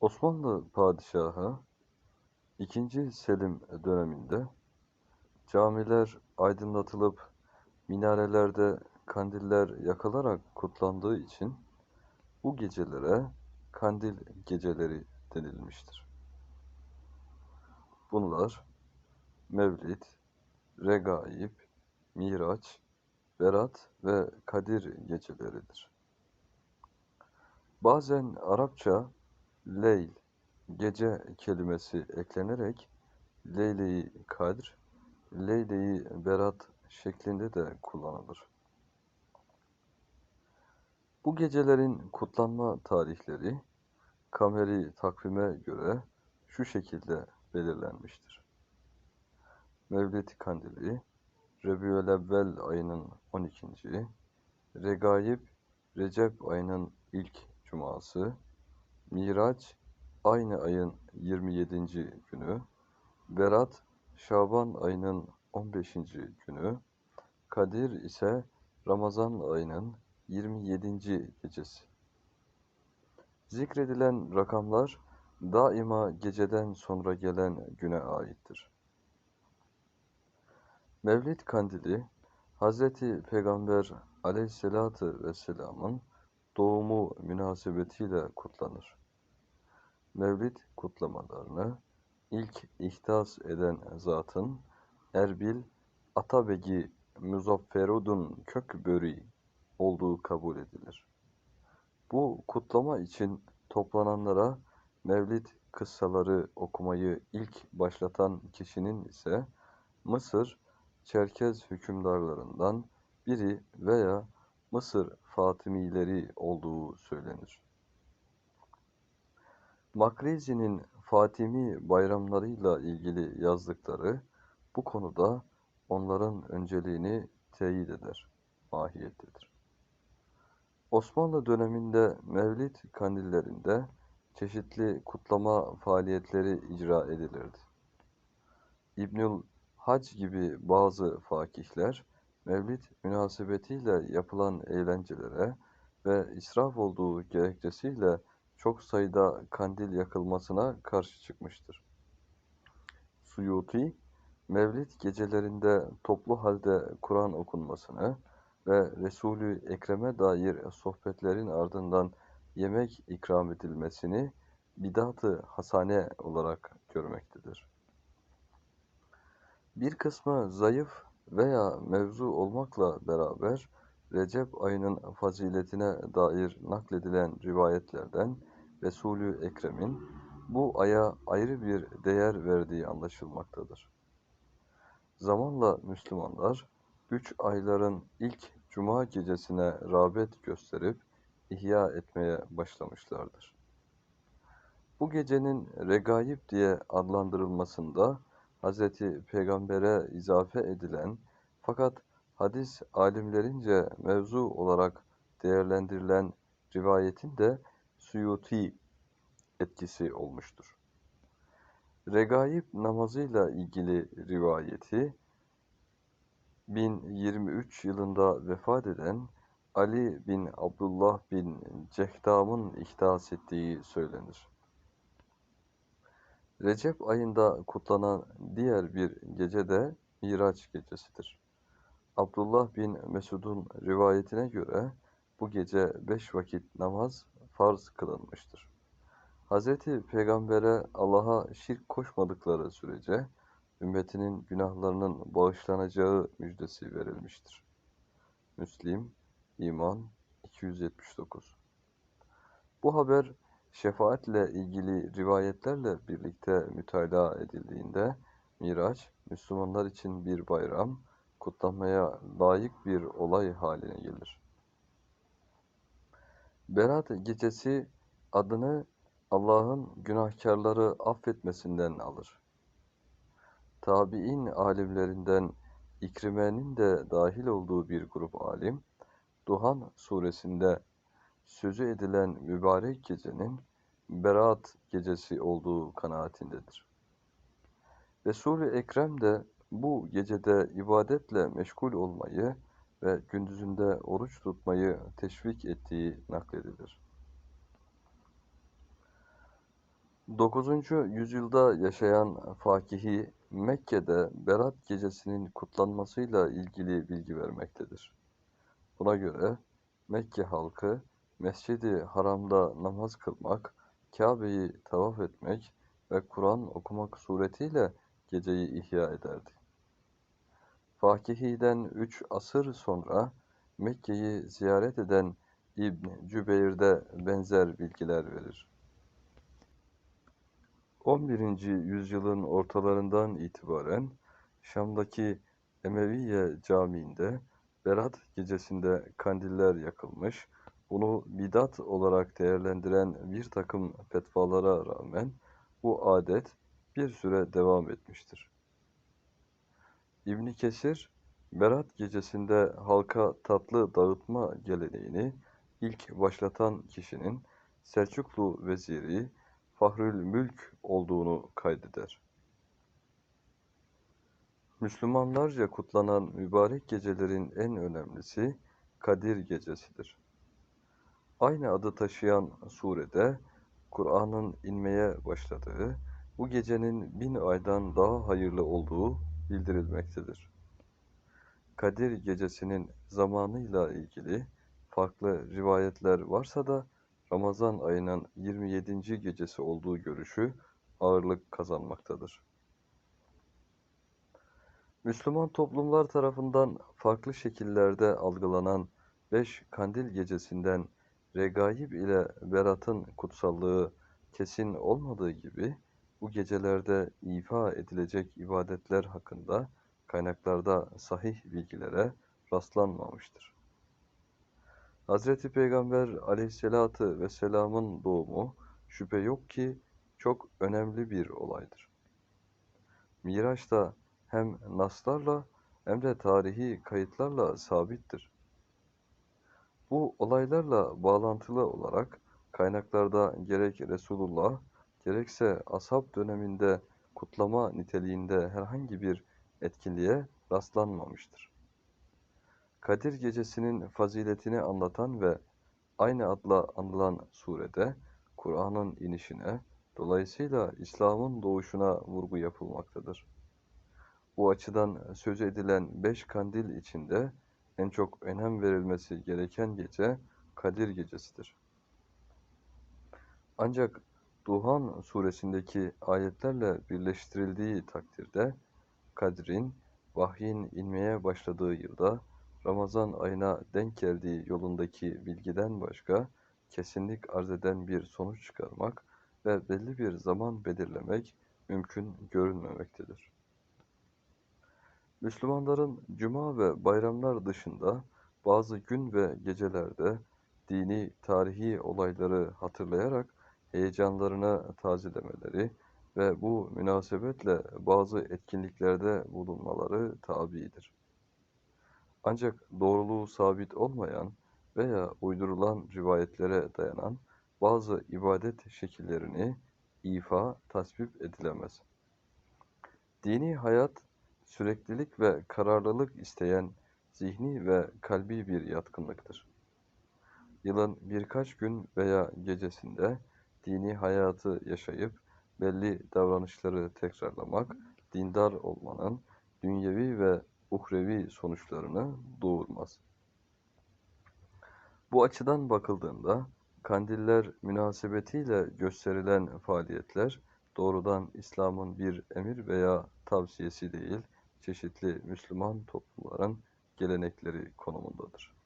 Osmanlı Padişahı II. Selim döneminde camiler aydınlatılıp minarelerde kandiller yakılarak kutlandığı için bu gecelere kandil geceleri denilmiştir. Bunlar Mevlid, Regaib, Miraç, Berat ve Kadir geceleridir. Bazen Arapça leyl, gece kelimesi eklenerek Leyle-i Kadr, Leyle-i Berat şeklinde de kullanılır. Bu gecelerin kutlanma tarihleri kameri takvime göre şu şekilde belirlenmiştir. Mevlid Kandili Rebiyülevvel ayının 12. Regaib Recep ayının ilk cuması Miraç aynı ayın 27. günü Berat Şaban ayının 15. günü Kadir ise Ramazan ayının 27. gecesi. Zikredilen rakamlar daima geceden sonra gelen güne aittir. Mevlid kandili Hz. Peygamber aleyhissalatü vesselamın doğumu münasebetiyle kutlanır. Mevlid kutlamalarını ilk ihtas eden zatın Erbil Atabegi Muzafferudun Kökböri olduğu kabul edilir. Bu kutlama için toplananlara Mevlid kıssaları okumayı ilk başlatan kişinin ise Mısır Çerkez hükümdarlarından biri veya Mısır Fatimileri olduğu söylenir. Makrizi'nin Fatimi bayramlarıyla ilgili yazdıkları bu konuda onların önceliğini teyit eder mahiyettedir. Osmanlı döneminde Mevlid kandillerinde çeşitli kutlama faaliyetleri icra edilirdi. İbnül Hac gibi bazı fakihler Mevlid münasebetiyle yapılan eğlencelere ve israf olduğu gerekçesiyle çok sayıda kandil yakılmasına karşı çıkmıştır. Suyuti, Mevlid gecelerinde toplu halde Kur'an okunmasını ve Resulü Ekrem'e dair sohbetlerin ardından yemek ikram edilmesini bidat-ı hasane olarak görmektedir. Bir kısmı zayıf veya mevzu olmakla beraber Recep ayının faziletine dair nakledilen rivayetlerden Resulü Ekrem'in bu aya ayrı bir değer verdiği anlaşılmaktadır. Zamanla Müslümanlar üç ayların ilk cuma gecesine rağbet gösterip ihya etmeye başlamışlardır. Bu gecenin regaib diye adlandırılmasında Hz. Peygamber'e izafe edilen fakat hadis alimlerince mevzu olarak değerlendirilen rivayetin de Suyuti etkisi olmuştur. Regaib namazıyla ilgili rivayeti 1023 yılında vefat eden Ali bin Abdullah bin Cehdam'ın ihdas ettiği söylenir. Recep ayında kutlanan diğer bir gece de Miraç gecesidir. Abdullah bin Mesud'un rivayetine göre bu gece beş vakit namaz farz kılınmıştır. Hz. Peygamber'e Allah'a şirk koşmadıkları sürece ümmetinin günahlarının bağışlanacağı müjdesi verilmiştir. Müslim, İman 279 Bu haber şefaatle ilgili rivayetlerle birlikte mütalaa edildiğinde Miraç, Müslümanlar için bir bayram, kutlanmaya layık bir olay haline gelir. Berat gecesi adını Allah'ın günahkarları affetmesinden alır. Tabi'in alimlerinden İkrime'nin de dahil olduğu bir grup alim, Duhan suresinde sözü edilen mübarek gecenin Berat gecesi olduğu kanaatindedir. Resul-i Ekrem de bu gecede ibadetle meşgul olmayı ve gündüzünde oruç tutmayı teşvik ettiği nakledilir. 9. yüzyılda yaşayan Fakihi, Mekke'de Berat Gecesi'nin kutlanmasıyla ilgili bilgi vermektedir. Buna göre Mekke halkı Mescid-i Haram'da namaz kılmak, Kabe'yi tavaf etmek ve Kur'an okumak suretiyle geceyi ihya ederdi. Fakihi'den üç asır sonra Mekke'yi ziyaret eden İbn Cübeyr'de benzer bilgiler verir. 11. yüzyılın ortalarından itibaren Şam'daki Emeviye Camii'nde Berat gecesinde kandiller yakılmış, bunu bidat olarak değerlendiren bir takım fetvalara rağmen bu adet bir süre devam etmiştir. İbn Kesir, Berat gecesinde halka tatlı dağıtma geleneğini ilk başlatan kişinin Selçuklu veziri Fahrül Mülk olduğunu kaydeder. Müslümanlarca kutlanan mübarek gecelerin en önemlisi Kadir Gecesidir. Aynı adı taşıyan surede Kur'an'ın inmeye başladığı, bu gecenin bin aydan daha hayırlı olduğu bildirilmektedir. Kadir Gecesi'nin zamanıyla ilgili farklı rivayetler varsa da Ramazan ayının 27. gecesi olduğu görüşü ağırlık kazanmaktadır. Müslüman toplumlar tarafından farklı şekillerde algılanan beş kandil gecesinden regaib ile beratın kutsallığı kesin olmadığı gibi bu gecelerde ifa edilecek ibadetler hakkında kaynaklarda sahih bilgilere rastlanmamıştır. Hazreti Peygamber aleyhissalatü vesselamın doğumu şüphe yok ki çok önemli bir olaydır. Miraç da hem naslarla hem de tarihi kayıtlarla sabittir. Bu olaylarla bağlantılı olarak kaynaklarda gerek Resulullah gerekse ashab döneminde kutlama niteliğinde herhangi bir etkinliğe rastlanmamıştır. Kadir Gecesi'nin faziletini anlatan ve aynı adla anılan surede Kur'an'ın inişine, dolayısıyla İslam'ın doğuşuna vurgu yapılmaktadır. Bu açıdan söz edilen beş kandil içinde en çok önem verilmesi gereken gece Kadir Gecesidir. Ancak Duhan suresindeki ayetlerle birleştirildiği takdirde Kadir'in vahyin inmeye başladığı yılda Ramazan ayına denk geldiği yolundaki bilgiden başka kesinlik arz eden bir sonuç çıkarmak ve belli bir zaman belirlemek mümkün görünmemektedir. Müslümanların cuma ve bayramlar dışında bazı gün ve gecelerde dini, tarihi olayları hatırlayarak heyecanlarını tazelemeleri ve bu münasebetle bazı etkinliklerde bulunmaları tabidir. Ancak doğruluğu sabit olmayan veya uydurulan rivayetlere dayanan bazı ibadet şekillerini ifa, tasvip edilemez. Dini hayat, süreklilik ve kararlılık isteyen zihni ve kalbi bir yatkınlıktır. Yılın birkaç gün veya gecesinde dini hayatı yaşayıp belli davranışları tekrarlamak, dindar olmanın dünyevi ve uhrevi sonuçlarını doğurmaz. Bu açıdan bakıldığında kandiller münasebetiyle gösterilen faaliyetler doğrudan İslam'ın bir emir veya tavsiyesi değil, çeşitli Müslüman toplumların gelenekleri konumundadır.